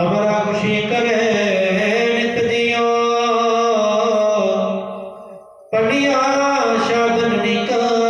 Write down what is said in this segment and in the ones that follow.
ਅਮਰਾ ਖੁਸ਼ੀ ਕਰੇ ਨਿਤ ਜਿਉ ਪੜਿਆ ਸ਼ਾਦਨ ਨਿਕਾ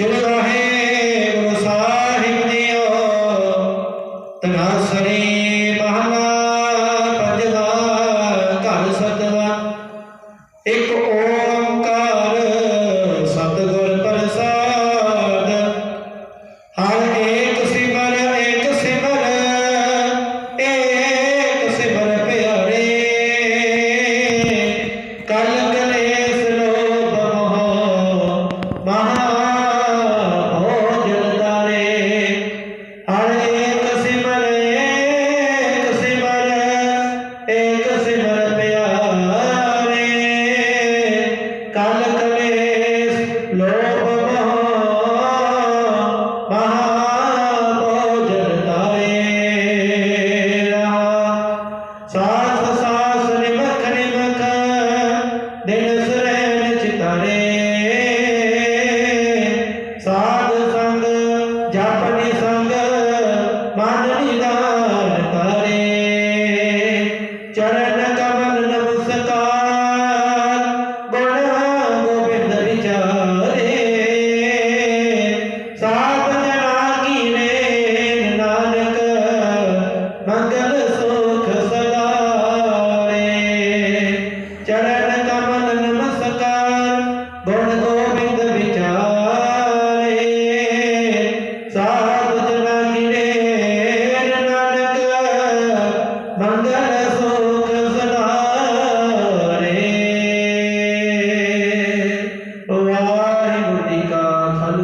Yo ਦਿਨ ਸਰੈਣ ਸਾਧ ਸੰਗ ਜਪਨੇ ਸੰਗ